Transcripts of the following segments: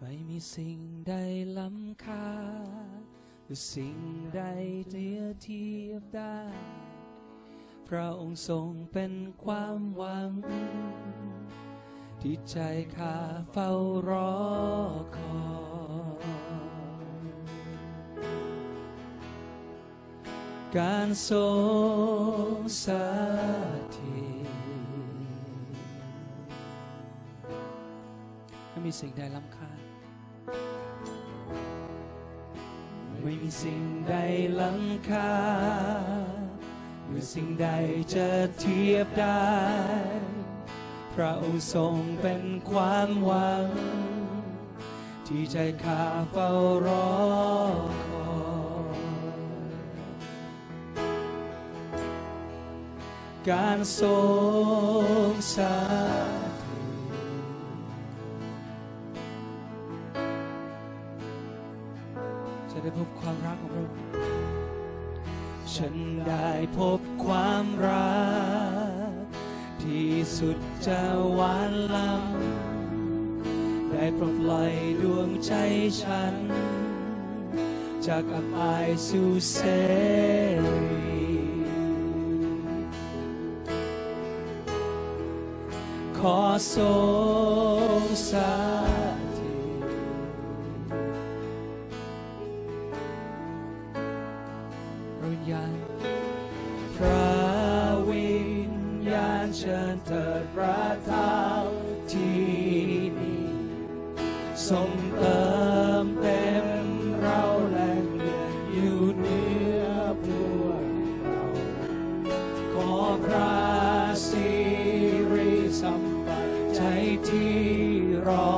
ไม่มีสิ่งใดล้ำค่าหรือสิ่งใดจะเทียบได้ พระองค์ทรงเป็นความหวัง ที่ใจข้าเฝ้ารอคอยการทรงสถิตไม่มีสิ่งใดล้ำค่า ไม่มีสิ่งใดล้ำค่าหรือสิ่งใดจะเทียบได้ พระองค์ทรงเป็นความหวัง ที่ใจข้าเฝ้ารอคอยการทรงสถิต จะได้พบความรักของพระองค์ฉันได้พบความรัก ที่สุดจะหวานล้ำได้ปลดปล่อยดวงใจฉัน จากอับอายสู่เสรีขอทรงสถิ ชิญเถิดประทับที่นี่ทรงเติมเต็มเราและเหลืออยู่เหนือพวกเรา ขอพระสิริสัมปันใจที่รอ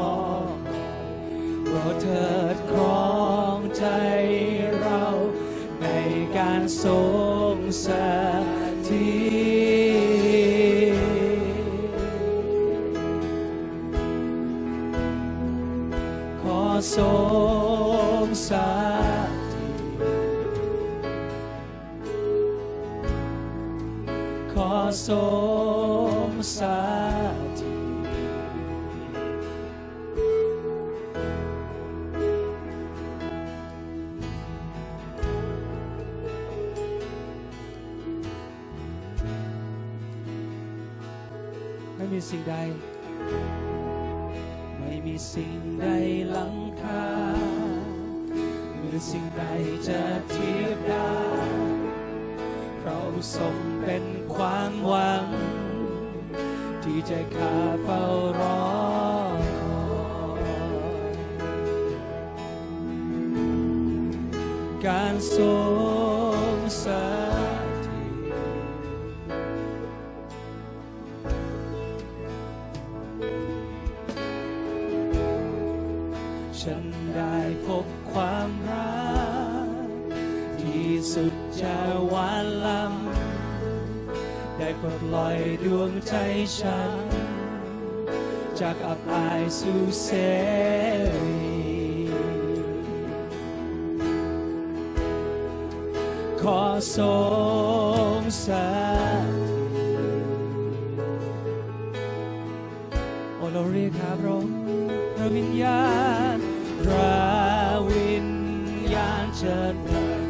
คอยโปรดเถิดครองใจเราในการทรงสถิ ทรงสถิตขอทรงสถิตไม่มีสิ่งใด ม่มีสิ่งใดล้ำค่าหรือสิ่งใดจะเทียบได้เราทรงเป็นความหวัง ที่ใจข้าเฝ้ารอคอยการทรงสถิต ฉันได้พบความรัก ที่สุดจะหวานล้ำได้ปลดปล่อยดวงใจฉัน จากอับอายสู่เสรีขอทรงสถิตโอเราเรียกหาพระองค์พระวิญญาณ ระวิญญาณเชิด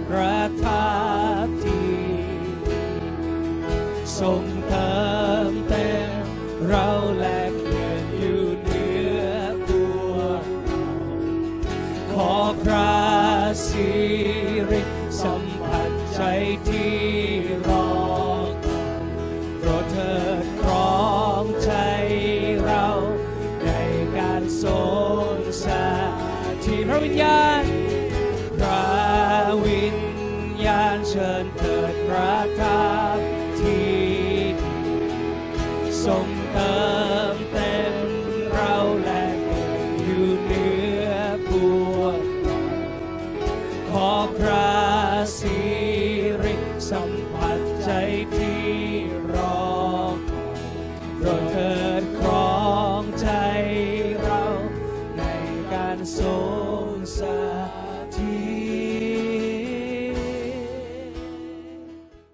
ประทับที่ทรงเติมเต็มเราและเกียรติอยู่เหนือพวเราขอพระสิริสัมผัสใจที่ วิญญาณ พระวิญญาณเชิญเถิดประทับที่ทรงเติมเต็มเราและอยู่เหนือปวงขอพระสิริสัม